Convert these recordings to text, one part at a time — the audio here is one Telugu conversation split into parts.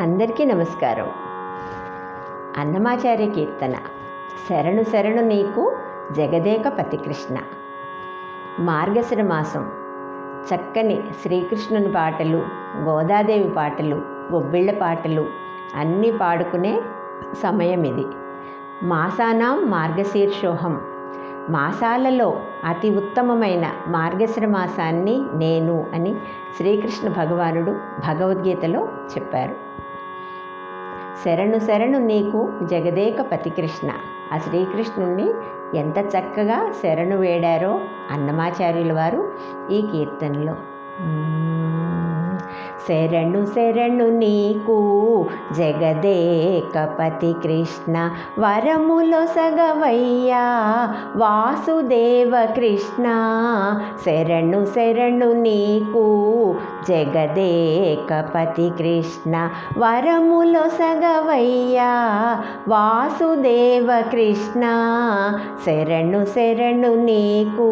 అందరికీ నమస్కారం. అన్నమాచార్య కీర్తన శరణు శరణు నీకు జగదేక పతికృష్ణ. మార్గశిర మాసం చక్కని శ్రీకృష్ణుని పాటలు గోదాదేవి పాటలు గొబ్బిళ్ళ పాటలు అన్నీ పాడుకునే సమయం ఇది. మాసానాం మార్గశీర్షోహం. మాసాలలో అతి ఉత్తమమైన మార్గశిర మాసాన్ని నేను అని శ్రీకృష్ణ భగవానుడు భగవద్గీతలో చెప్పారు. శరణు శరణు నీకు జగదేక పతికృష్ణ. ఆ శ్రీకృష్ణుణ్ణి ఎంత చక్కగా శరణు వేడారో అన్నమాచార్యుల వారు ఈ కీర్తనలో. శరణు శరణు నీకు. జగదేకపతి కృష్ణ వరములో సగవయ్యా. వాసుదేవ కృష్ణ శరణు శరణు నీకు. జగదేకపతి కృష్ణ వరములో సగవయ్యా. వాసుదేవ కృష్ణ శరణు శరణు నీకు.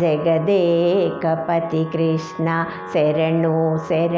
జగదేకపతి కృష్ణ శరణు శరణు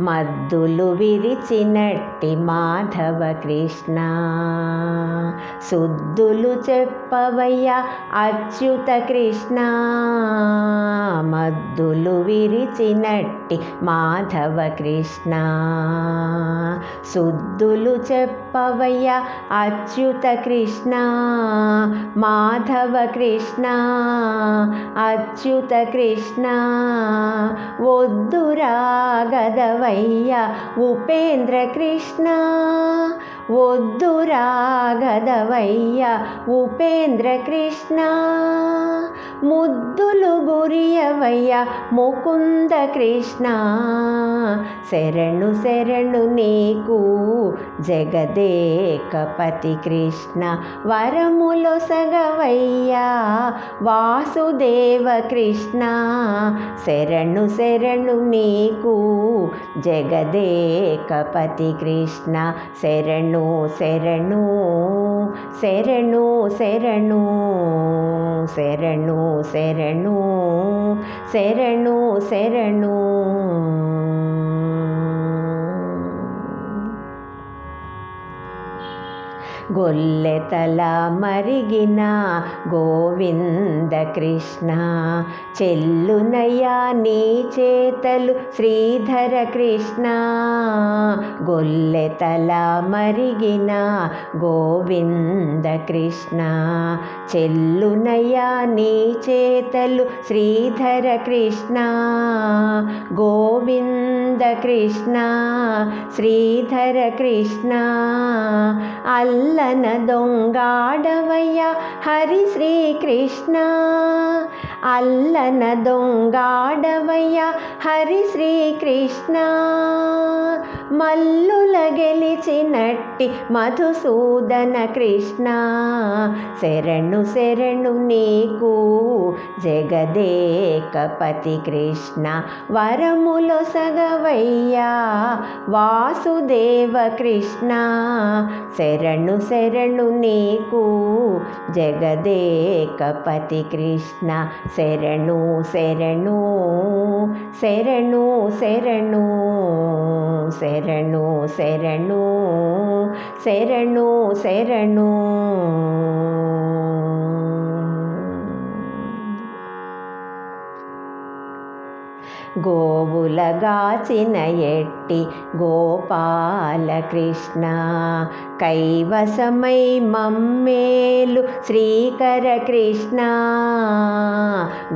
మద్దులు విరిచినట్టి మాధవ కృష్ణ శుద్ధులు చెప్పవయ్యా అచ్యుత కృష్ణ. మద్దులు విరిచినట్టి మాధవ కృష్ణ శుద్ధులు చెప్పవయ్యా అచ్యుత కృష్ణ. మాధవ కృష్ణ అచ్యుత కృష్ణ. వద్దురా వయ్య ఉపేంద్ర కృష్ణ గదవయ్య ఉపేంద్ర కృష్ణ. ముద్దులు గురియవయ్య ముకుంద కృష్ణ. శరణు శరణు నీకు జగదేకపతి కృష్ణ. వరములో సగవయ్యా వాసుదేవ కృష్ణ. శరణు శరణు నీకు జగదేకపతి కృష్ణ. శరణు శరణు శరణు శరణు శరణు శరణు శరణు శరణు గొల్లెతల మరిగిన గోవింద కృష్ణ. చెల్లునయ్యా నీ చేతలు శ్రీధర కృష్ణ. గొల్లెతల మరిగిన గోవింద కృష్ణ. చెల్లునయ్యా నీ చేతలు శ్రీధర కృష్ణ. గోవింద కృష్ణ శ్రీధర కృష్ణ అల్లన దొంగాడవయ్య హరి శ్రీకృష్ణ అల్లన దొంగాడవయ్య హరి శ్రీకృష్ణ. మల్లుల గెలిచినట్టి మధుసూదన కృష్ణ శరణు శరణు నీకు జగదేకపతి కృష్ణ వరములో సగవయ్యా వాసుదేవ కృష్ణ శరణు శరణు నీకు జగదేకపతి కృష్ణ శరణు శరణు శరణు శరణు శరణు శరణు శరణు శరణు. గోవులగాచిన ఎట్టి గోపాలకృష్ణ. కైవసమై మమ్మేలు శ్రీకర కృష్ణ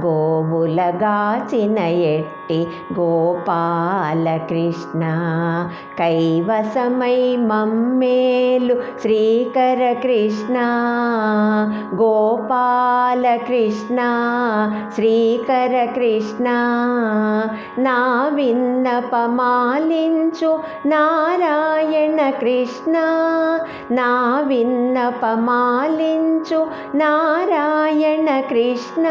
గోవులగాచిన ఎట్టి గోపాలకృష్ణ. కైవసమై మమ్మేలు శ్రీకర కృష్ణ గోపాలకృష్ణ శ్రీకర కృష్ణ నా విన్నపమాలించు నారాయణ కృష్ణ. నా విన్నపమాలించు నారాయణ కృష్ణ.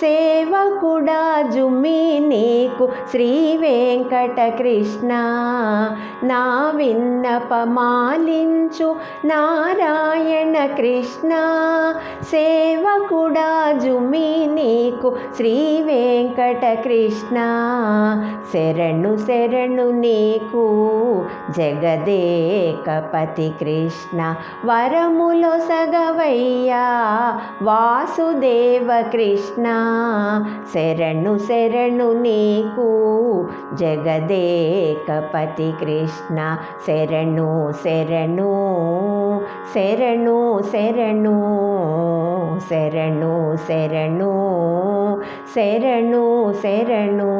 సేవకుడా జుమ్మి నీకు శ్రీ వెంకట వెంకటకృష్ణ నా విన్నపమాలించు నారాయణ కృష్ణ. సేవకుడా జుమి నీకు శ్రీ వెంకటకృష్ణ కృష్ణ శరణు శరణు నీకు జగదేకపతి కృష్ణ. వరములో సగవయ్యా వాసుదేవ కృష్ణ. శరణు శరణు నీకు జగదేకపతి కృష్ణ. శరణు శరణు శరణు శరణు. శరణు శరణు శరణు శరణు